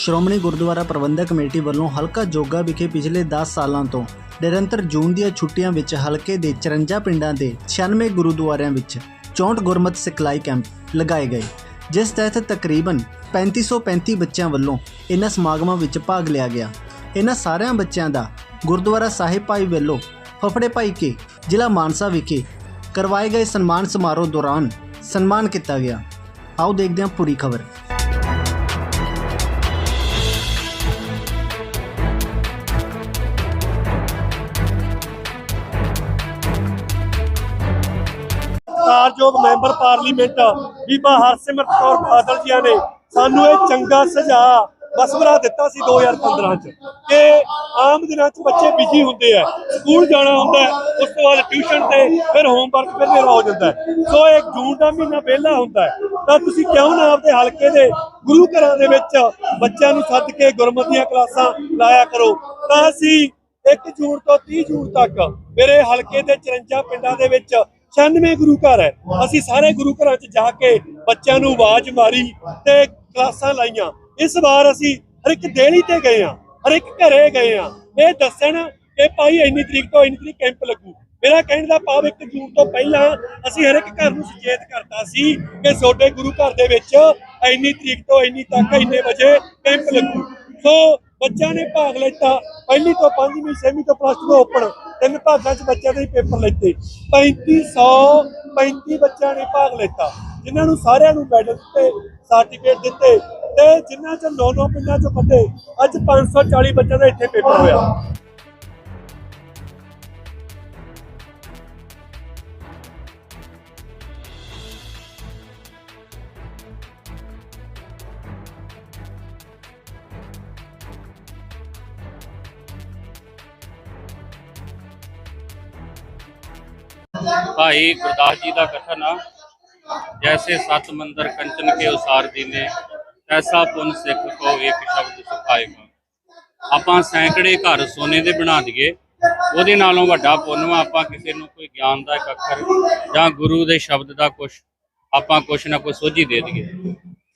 ਸ਼੍ਰੋਮਣੀ ਗੁਰਦੁਆਰਾ ਪ੍ਰਬੰਧਕ committee ਵੱਲੋਂ ਹਲਕਾ ਜੋਗਾ ਵਿਖੇ ਪਿਛਲੇ 10 ਸਾਲਾਂ ਤੋਂ ਨਿਰੰਤਰ ਜੂਨ ਦੀਆਂ ਛੁੱਟੀਆਂ ਵਿੱਚ ਹਲਕੇ ਦੇ 54 ਪਿੰਡਾਂ ਦੇ 96 ਗੁਰਦੁਆਰਿਆਂ ਵਿੱਚ 64 ਗੁਰਮਤ ਸਿਖਲਾਈ ਕੈਂਪ ਲਗਾਏ ਗਏ, ਜਿਸ ਤਹਿਤ ਤਕਰੀਬਨ 3535 ਬੱਚਿਆਂ ਵੱਲੋਂ ਇਹਨਾਂ ਸਮਾਗਮਾਂ ਵਿੱਚ ਭਾਗ ਲਿਆ ਗਿਆ। ਇਹਨਾਂ ਸਾਰਿਆਂ ਬੱਚਿਆਂ ਦਾ ਗੁਰਦੁਆਰਾ ਸਾਹਿਬ ਭਾਈ ਵੱਲੋਂ ਫਫੜੇ ਭਾਈ ਕੇ ਜ਼ਿਲ੍ਹਾ ਮਾਨਸਾ ਵਿਖੇ ਕਰਵਾਏ ਗਏ ਸਨਮਾਨ ਸਮਾਰੋਹ ਦੌਰਾਨ ਸਨਮਾਨ ਕੀਤਾ ਗਿਆ। ਆਓ ਦੇਖਦੇ ਹਾਂ ਪੂਰੀ ਖਬਰ। ਸਤਿਕਾਰਯੋਗ ਮੈਂਬਰ ਪਾਰਲੀਮੈਂਟ ਬੀਬਾ ਹਰਸਿਮਰਤ ਕੌਰ ਬਾਦਲ ਜੀਆਂ ਨੇ ਸਾਨੂੰ ਇਹ ਚੰਗਾ ਸੁਝਾਅ ਮਸ਼ਵਰਾ ਦਿੱਤਾ ਸੀ 2015 ਚ ਕਿ ਆਮ ਦਿਨਾਂ ਚ ਬੱਚੇ ਬਿਜ਼ੀ ਹੁੰਦੇ ਆ, ਸਕੂਲ ਜਾਣਾ ਹੁੰਦਾ, ਉਸ ਤੋਂ ਬਾਅਦ ਟਿਊਸ਼ਨ ਤੇ, ਫਿਰ ਹੋਮਵਰਕ ਫਿਰ ਮੇਰਾ ਹੋ ਜਾਂਦਾ ਸੋ ਇੱਕ ਜੂਨ ਦਾ ਮਹੀਨਾ ਵਿਹਲਾ ਹੁੰਦਾ ਹੈ। ਤਾਂ ਤੁਸੀਂ ਕਿਉਂ ਨਾ ਆਪਦੇ ਹਲਕੇ ਦੇ ਗੁਰੂ ਘਰਾਂ ਦੇ ਵਿੱਚ ਬੱਚਿਆਂ ਨੂੰ ਸੱਦ ਕੇ ਗੁਰਮਤਿ ਦੀਆਂ ਕਲਾਸਾਂ ਲਾਇਆ ਕਰੋ। ਤਾਂ ਅਸੀਂ 1 ਜੂਨ ਤੋਂ 30 ਜੂਨ ਤੱਕ ਮੇਰੇ ਹਲਕੇ ਦੇ 54 ਪਿੰਡਾਂ ਦੇ ਵਿੱਚ 96 ਗੁਰੂ ਘਰ ਹੈ। ਅਸੀਂ ਸਾਰੇ ਗੁਰੂ ਘਰਾਂ 'ਚ ਜਾ ਕੇ ਬੱਚਿਆਂ ਨੂੰ ਆਵਾਜ਼ ਮਾਰੀ ਤੇ ਕਲਾਸਾਂ ਲਾਈਆਂ। ਇਸ ਵਾਰ ਅਸੀਂ ਹਰ ਇੱਕ ਦੇਲੀ ਤੇ ਗਏ ਆ ਹਰ ਇੱਕ ਘਰੇ ਗਏ ਆ ਇਹ ਦੱਸਣ ਕਿ ਭਾਈ ਇੰਨੀ ਤਰੀਕ ਤੋਂ ਇੰਨੀ ਤਰੀਕ ਕੈਂਪ ਲੱਗੂ। ਮੇਰਾ ਕਹਿਣ ਦਾ ਭਾਵ 1 ਜੂਨ ਤੋਂ ਪਹਿਲਾਂ ਅਸੀਂ ਹਰ ਇੱਕ ਘਰ ਨੂੰ ਸੁਚੇਤ ਕਰਤਾ ਸੀ ਕਿ ਤੁਹਾਡੇ ਗੁਰੂ ਘਰ ਦੇ ਵਿੱਚ ਇੰਨੀ ਤਰੀਕ ਤੋਂ ਇੰਨੀ ਤੱਕ ਇੰਨੇ ਵਜੇ ਕੈਂਪ ਲੱਗੂ। ਸੋ ਬੱਚਿਆਂ ਨੇ ਭਾਗ ਲਿੱਤਾ। ਪਹਿਲੀ ਤੋਂ ਪੰਜਵੀਂ, ਛੇਵੀਂ ਤੋਂ ਪਲੱਸ ਟੂ ਓਪਨ ਤਿੰਨ ਭਾਗਾਂ 'ਚ ਬੱਚਿਆਂ ਦੇ ਪੇਪਰ ਲਿੱਤੇ 3535 ਬੱਚਿਆਂ ਨੇ ਭਾਗ ਲਿੱਤਾ। ਜਿਨ੍ਹਾਂ ਨੂੰ ਸਾਰਿਆਂ ਨੂੰ ਮੈਡਲ ਦਿੱਤੇ ਸਰਟੀਫਿਕੇਟ ਦਿੱਤੇ। ਤੇ ਜਿਨ੍ਹਾਂ 'ਚ ਨੌ ਨੌ ਪਿੰਡਾਂ 'ਚੋਂ ਕੱਢੇ ਅੱਜ 540 ਬੱਚਿਆਂ ਦਾ ਇੱਥੇ ਪੇਪਰ ਹੋਇਆ। ਭਾਈ ਗੁਰਦਾਸ ਜੀ ਦਾ ਕਥਨ ਆ, ਜੈਸੇ ਸਤ ਮੰਦਰ ਕੰਚਨ ਕੇ ਉਸਾਰ ਦੀਨੇ, ਐਸਾ ਪੁੰਨ ਸਿੱਖ ਕੋ ਇੱਕ ਸ਼ਬਦ ਸੁਖਾਏਗਾ ਆਪਾਂ ਸੈਂਕੜੇ ਘਰ ਸੋਨੇ ਦੇ ਬਣਾ ਦਈਏ, ਉਹਦੇ ਨਾਲੋਂ ਵੱਡਾ ਪੁੰਨ ਵਾ, ਆਪਾਂ ਕਿਸੇ ਨੂੰ ਕੋਈ ਗਿਆਨ ਦਾ ਇੱਕ ਅੱਖਰ ਜਾਂ ਗੁਰੂ ਦੇ ਸ਼ਬਦ ਦਾ ਕੁਝ ਆਪਾਂ ਕੁਛ ਨਾ ਕੁਛ ਸੋਝੀ ਦੇ ਦਈਏ।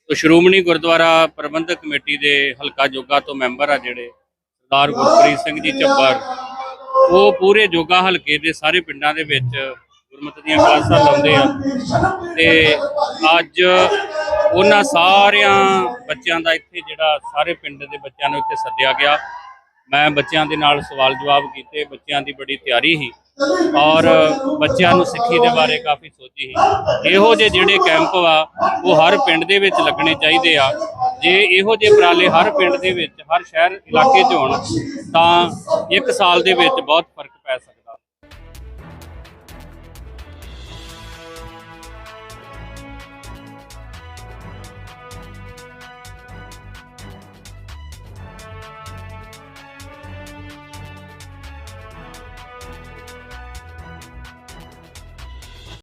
ਤੋ ਸ਼੍ਰੋਮਣੀ ਗੁਰਦੁਆਰਾ ਪ੍ਰਬੰਧਕ ਕਮੇਟੀ ਦੇ ਹਲਕਾ ਜੋਗਾ ਤੋਂ ਮੈਂਬਰ ਆ ਜਿਹੜੇ, ਸਰਦਾਰ ਗੁਰਪ੍ਰੀਤ ਸਿੰਘ ਜੀ ਚੱਬਰ ਉਹ ਪੂਰੇ ਜੋਗਾ ਹਲਕੇ ਦੇ ਸਾਰੇ ਪਿੰਡਾਂ ਦੇ ਵਿੱਚ ਗੁਰਮਤਿ ਦੀਆਂ ਕਲਾਸਾਂ ਲਾਉਂਦੇ ਆ। ਤੇ ਅੱਜ ਉਹਨਾਂ ਸਾਰਿਆਂ ਬੱਚਿਆਂ ਦਾ ਇੱਥੇ ਜਿਹੜਾ ਸਾਰੇ ਪਿੰਡ ਦੇ ਬੱਚਿਆਂ ਨੂੰ ਇੱਥੇ ਸੱਦਿਆ ਗਿਆ। ਮੈਂ ਬੱਚਿਆਂ ਦੇ ਨਾਲ ਸਵਾਲ ਜਵਾਬ ਕੀਤੇ, ਬੱਚਿਆਂ ਦੀ ਬੜੀ ਤਿਆਰੀ ਸੀ ਔਰ ਬੱਚਿਆਂ ਨੂੰ ਸਿੱਖੀ ਦੇ ਬਾਰੇ ਕਾਫੀ ਸੋਚੀ ਸੀ। ਇਹੋ ਜਿਹੇ ਜਿਹੜੇ ਕੈਂਪ ਆ, ਉਹ ਹਰ ਪਿੰਡ ਦੇ ਵਿੱਚ ਲੱਗਣੇ ਚਾਹੀਦੇ ਆ। ਜੇ ਇਹੋ ਜਿਹੇ ਉਪਰਾਲੇ ਹਰ ਪਿੰਡ ਦੇ ਵਿੱਚ, ਹਰ ਸ਼ਹਿਰ ਇਲਾਕੇ 'ਚ ਹੋਣ, ਤਾਂ ਇੱਕ ਸਾਲ ਦੇ ਵਿੱਚ ਬਹੁਤ ਫ਼ਰਕ